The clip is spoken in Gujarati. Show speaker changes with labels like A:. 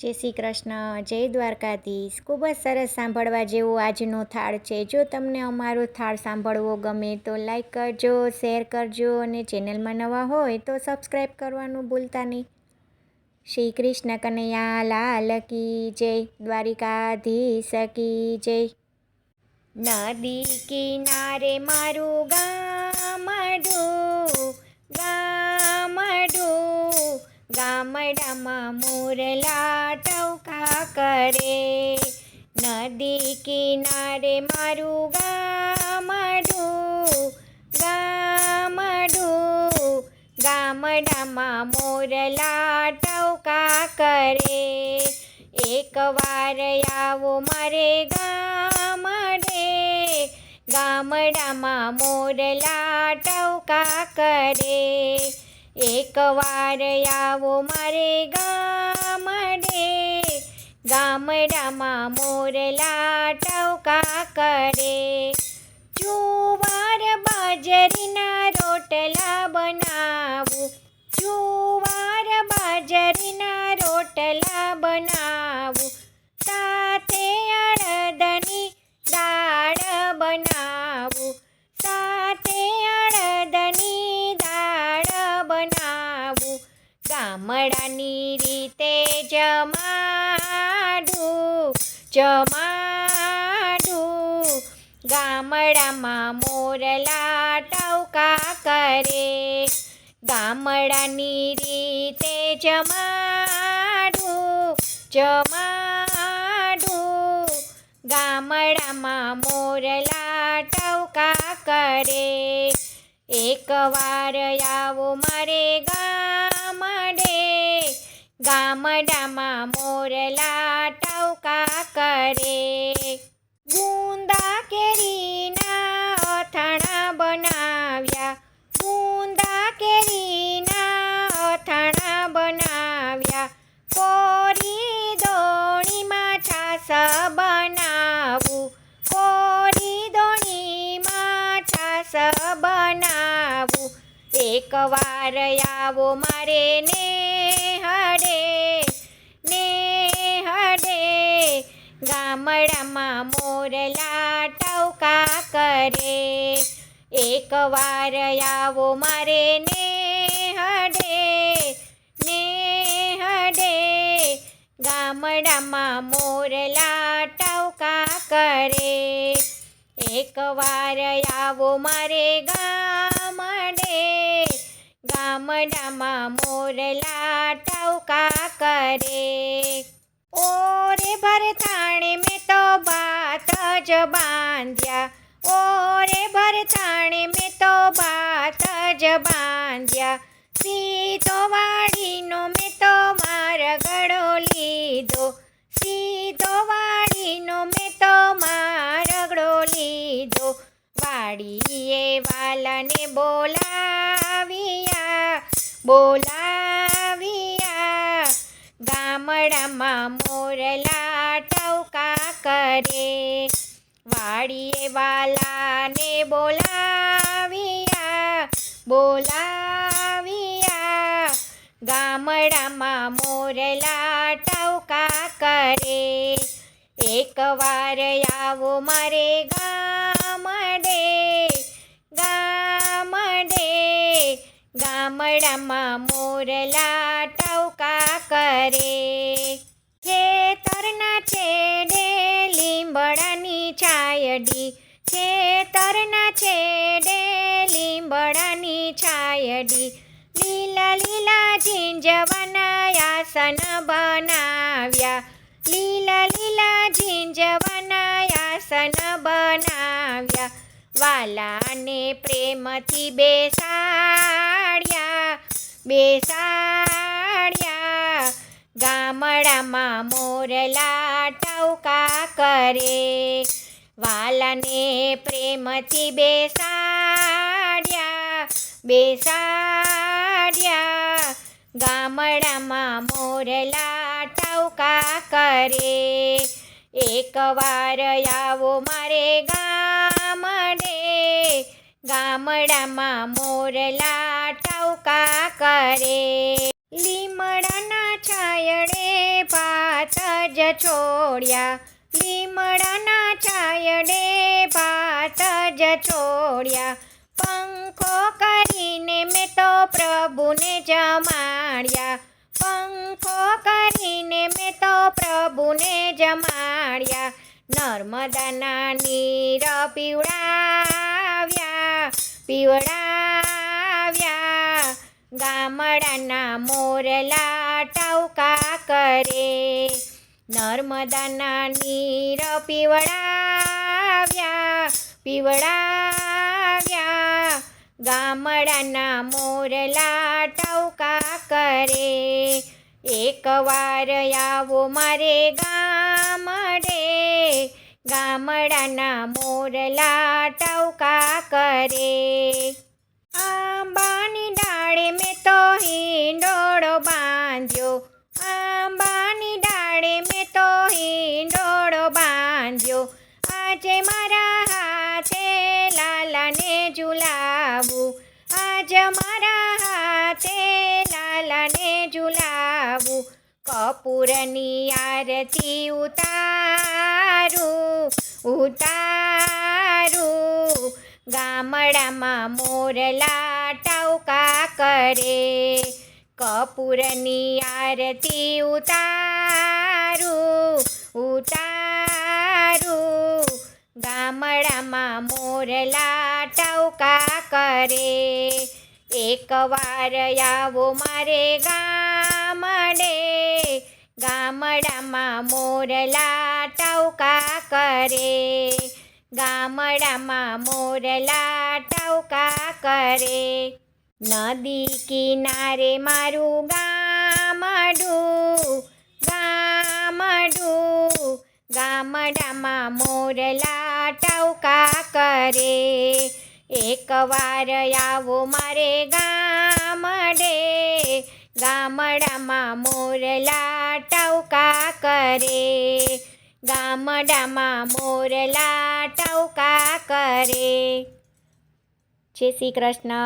A: જય શ્રી કૃષ્ણ, જય દ્વારકાધીશ. ખૂબ જ સરસ સાંભળવા જેવો આજનો થાળ છે. જો તમને અમારો થાળ સાંભળવો ગમે તો લાઈક કરજો, શેર કરજો અને ચેનલમાં નવા હોય તો સબસ્ક્રાઈબ કરવાનું ભૂલતા નહીં. શ્રી કૃષ્ણ કનૈયા લાલ કી જય, દ્વારિકાધીશ કી જય. નદી કિનારે મારું ગામડું ગામડું ગામડામાં મોરલા ટવકા કરે? નદી કિનારે મારું ગામડું ગામડું. ગામડામાં મોરલા ટવકા કરે? એકવાર આવો મારે ગામડે. ગામડામાં મોરલા ટવકા કરે? એકવાર આવો મારે ગામડે. ગામડામાં મોરલા ટવકા કરે. જુવાર બાજરીના રોટલા બનાવું. જુવાર બાજરીના રોટલા બનાવું. ગામડાની રીતે જમાડું જમાડું. ગામડામાં મોરલા ટવકા કરે, ગામડાની રીતે જમાડું જમાડું. ગામડામાં મોરલા ટવકા કરે એકવાર આવો મારે ગામડે ગામડામાં મોરલા ટવકા કરે. ગુંદા કેરીના અથાણા બનાવ્યા. ગુંદા કેરીના અથાણા બનાવ્યા. કોરી દોણીમાં છાસ બનાવું. કોરી દોણીમાં છાસ બનાવું. એકવાર આવો મારે ને ગામડામાં મોરલા ટવકા કરે? એકવાર આવો મારે ને હડે ને હડે ગામડામાં મોરલા ટવકા કરે એકવાર આવો મારે ગામડે, ગામડામાં મોરલા ટવકા કરે? જ ઓ ઓરે ભરતાણે મેં તો બાત જ બાંધ્યા. સીધો વાડીનો મેં તો મારગડો લીધો. સીધો વાડીનો મેં તો મારગડો લીધો. વાડીએ વાલાને બોલાવ્યા બોલાવ્યા. ગામડામાં મોરલા ટવકા કરે. વાડીએ વાલાને બોલાવ્યા બોલાવ્યા. ગામડામાં મોરલા ટવકા કરે. એકવાર આવો મારે ગામડે ગામડે. ગામડામાં મોરલા ટવકા કરે. ખેતરના છેડે લીંબડાની છાયડી, ખેતરના છેડે લીંબડાની છાયડી, લીલા લીલા ઝીંઝવાના આસન બનાવ્યા, લીલા લીલા ઝીંઝવાના આસન બનાવ્યા, વાલાને પ્રેમથી બેસાડ્યા બેસાડ્યા ગામડામાં મોરલા ટવકા કરે? વાલાને પ્રેમથી બેસાડ્યા બેસાડ્યા. ગામડામાં મોરલા ટવકા કરે? એકવાર આવો મારે ગામડે. ગામડામાં મોરલા ટવકા કરે? લીમડાના છાયડે પા જ છોડ્યા લીમડાના છાયડે ભાત જ છોડ્યા પંખો કરીને મેં તો પ્રભુને જમાડ્યા પંખો કરીને મેં તો પ્રભુને જમાડ્યા નર્મદાના નીર પીવડાવ્યા પીવડાવ્યા. ગામડાના મોરલા ટવકા કરે. નર્મદાના નીર પીવડાવ્યા પીવડાવ્યા. ગામડાના મોરલા ટવકા કરે, એકવાર આવો મારે ગામડે. ગામડાના મોરલા ટવકા કરે. આંબાની ડાળે મેં તો હિંડોળો બાંધ્યો આજે મારા હાથે લાલાને ઝુલાવું. આજ મારા હાથે લાલાને ઝુલાવું. કપૂરની આરતી ઉતારું ઉતારું. ગામડામાં મોરલા ટાવકા કરે? કપૂરની આરતી ઉતારું ઉતારું ગામડામાં મોરલા ટવકા કરે? એકવાર આવો મારે ગામડે. ગામડામાં મોરલા ટવકા કરે? ગામડામાં મોરલા ટવકા કરે? નદી કિનારે મારું ગામડું ગામડું. ગામડામાં મોરલા ટવકા કરે. એકવાર આવો મારે ગામડે. ગામડામાં મોરલા ટવકા કરે. ગામડામાં મોરલા ટવકા કરે. જય શ્રી કૃષ્ણ.